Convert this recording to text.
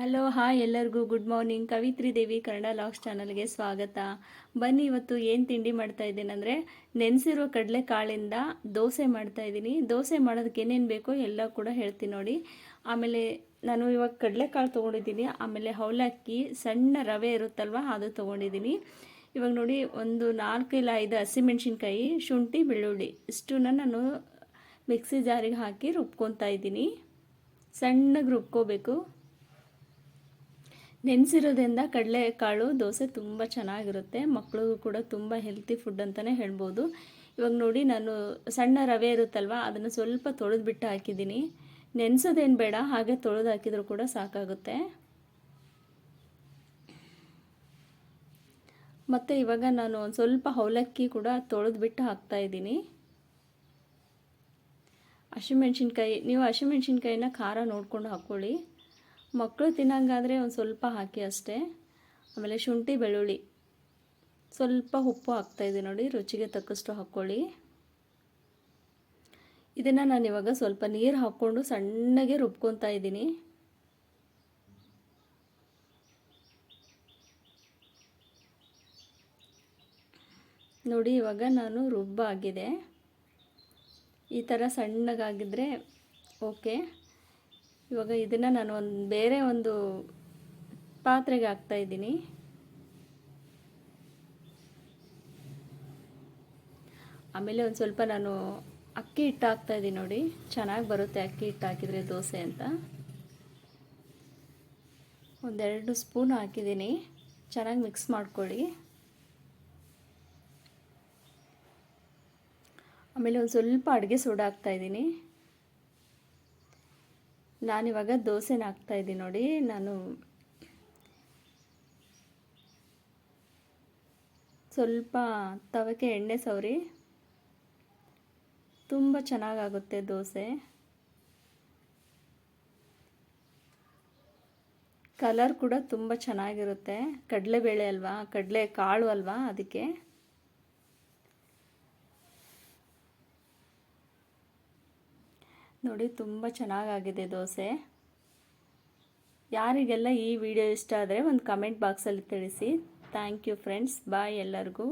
Hello, hi ಎಲ್ಲರಿಗೂ. Good morning. Kavitri Devi, Kannada logs ಚಾನಲ್ಗೆ ಸ್ವಾಗತ. ಬನ್ನಿ, ಇವತ್ತು ಏನು ತಿಂಡಿ ಮಾಡ್ತಾ ಇದ್ದೀನಿ ಅಂದರೆ, ನೆನೆಸಿರೋ ಕಡಲೆಕಾಳಿಂದ ದೋಸೆ ಮಾಡ್ತಾ ಇದ್ದೀನಿ. ದೋಸೆ ಮಾಡೋದಕ್ಕೆ ಏನೇನು ಬೇಕೋ ಎಲ್ಲ ಕೂಡ ಹೇಳ್ತೀನಿ ನೋಡಿ. ಆಮೇಲೆ ನಾನು ಇವಾಗ ಕಡಲೆಕಾಳು ತೊಗೊಂಡಿದ್ದೀನಿ. ಆಮೇಲೆ ಅವಲಕ್ಕಿ ಸಣ್ಣ ರವೆ ಇರುತ್ತಲ್ವ, ಅದು ತೊಗೊಂಡಿದ್ದೀನಿ. ಇವಾಗ ನೋಡಿ, ಒಂದು ನಾಲ್ಕು ಇಲ್ಲ ಐದು ಹಸಿಮೆಣ್ಸಿನ್ಕಾಯಿ, ಶುಂಠಿ, ಬೆಳ್ಳುಳ್ಳಿ, ಇಷ್ಟನ್ನ ನಾನು ಮಿಕ್ಸಿ ಜಾರಿಗೆ ಹಾಕಿ ರುಬ್ಕೊತಾ ಇದ್ದೀನಿ. ಸಣ್ಣಗೆ ರುಬ್ಕೋಬೇಕು. ನೆನೆಸಿರೋದ್ರಿಂದ ಕಡಲೆಕಾಳು ದೋಸೆ ತುಂಬ ಚೆನ್ನಾಗಿರುತ್ತೆ. ಮಕ್ಕಳಿಗೂ ಕೂಡ ತುಂಬ ಹೆಲ್ತಿ ಫುಡ್ ಅಂತಲೇ ಹೇಳ್ಬೋದು. ಇವಾಗ ನೋಡಿ ನಾನು ಸಣ್ಣ ರವೆ ಇರುತ್ತಲ್ವ, ಅದನ್ನು ಸ್ವಲ್ಪ ತೊಳೆದು ಬಿಟ್ಟು ಹಾಕಿದ್ದೀನಿ. ನೆನೆಸೋದೇನು ಬೇಡ, ಹಾಗೆ ತೊಳೆದು ಹಾಕಿದರೂ ಕೂಡ ಸಾಕಾಗುತ್ತೆ. ಮತ್ತು ಇವಾಗ ನಾನು ಒಂದು ಸ್ವಲ್ಪ ಅವಲಕ್ಕಿ ಕೂಡ ತೊಳೆದು ಬಿಟ್ಟು ಹಾಕ್ತಾಯಿದ್ದೀನಿ ಹಸಿಮೆಣ್ಸಿನ್ಕಾಯಿ, ನೀವು ಹಸಿಮೆಣ್ಸಿನ್ಕಾಯಿನ ಖಾರ ನೋಡ್ಕೊಂಡು ಹಾಕ್ಕೊಳ್ಳಿ ಮಕ್ಕಳು ತಿನ್ನಂಗಾದರೆ ಒಂದು ಸ್ವಲ್ಪ ಹಾಕಿ ಅಷ್ಟೇ. ಆಮೇಲೆ ಶುಂಠಿ, ಬೆಳ್ಳುಳ್ಳಿ. ಸ್ವಲ್ಪ ಉಪ್ಪು ಹಾಕ್ತಾಯಿದೆ ನೋಡಿ, ರುಚಿಗೆ ತಕ್ಕಷ್ಟು ಹಾಕ್ಕೊಳ್ಳಿ. ಇದನ್ನು ನಾನು ಇವಾಗ ಸ್ವಲ್ಪ ನೀರು ಹಾಕ್ಕೊಂಡು ಸಣ್ಣಗೆ ರುಬ್ಕೊತಾ ಇದ್ದೀನಿ. ನೋಡಿ, ಇವಾಗ ನಾನು ರುಬ್ಬಾಗಿದೆ. ಈ ಥರ ಸಣ್ಣಗಾಗಿದ್ದರೆ ಓಕೆ. ಇವಾಗ ಇದನ್ನು ನಾನು ಒಂದು ಬೇರೆ ಒಂದು ಪಾತ್ರೆಗೆ ಹಾಕ್ತಾ ಇದ್ದೀನಿ. ಆಮೇಲೆ ಒಂದು ಸ್ವಲ್ಪ ನಾನು ಅಕ್ಕಿ ಹಿಟ್ಟು ಹಾಕ್ತಾ ಇದ್ದೀನಿ ನೋಡಿ. ಚೆನ್ನಾಗಿ ಬರುತ್ತೆ ಅಕ್ಕಿ ಹಿಟ್ಟು ಹಾಕಿದರೆ ದೋಸೆ ಅಂತ. ಒಂದೆರಡು ಸ್ಪೂನ್ ಹಾಕಿದ್ದೀನಿ. ಚೆನ್ನಾಗಿ ಮಿಕ್ಸ್ ಮಾಡ್ಕೊಳ್ಳಿ. ಆಮೇಲೆ ಒಂದು ಸ್ವಲ್ಪ ಅಡುಗೆ ಸೋಡಾ ಹಾಕ್ತಾಯಿದ್ದೀನಿ ನಾನಿವಾಗ ದೋಸೆನ ಹಾಕ್ತಾಯಿದ್ದೀನಿ ನೋಡಿ, ನಾನು ಸ್ವಲ್ಪ ತವಕ್ಕೆ ಎಣ್ಣೆ ಸವರಿ. ತುಂಬ ಚೆನ್ನಾಗಾಗುತ್ತೆ ದೋಸೆ. ಕಲರ್ ಕೂಡ ತುಂಬ ಚೆನ್ನಾಗಿರುತ್ತೆ. ಕಡಲೆಬೇಳೆ ಅಲ್ವಾ, ಕಡಲೆ ಕಾಳು ಅಲ್ವಾ ಅದಕ್ಕೆ. ನೋಡಿ, ತುಂಬ ಚೆನ್ನಾಗಾಗಿದೆ ದೋಸೆ. ಯಾರಿಗೆಲ್ಲ ಈ ವಿಡಿಯೋ ಇಷ್ಟ ಆದರೆ ಒಂದು ಕಮೆಂಟ್ ಬಾಕ್ಸಲ್ಲಿ ತಿಳಿಸಿ. ಥ್ಯಾಂಕ್ ಯು ಫ್ರೆಂಡ್ಸ್ ಬಾಯ್ ಎಲ್ಲರಿಗೂ.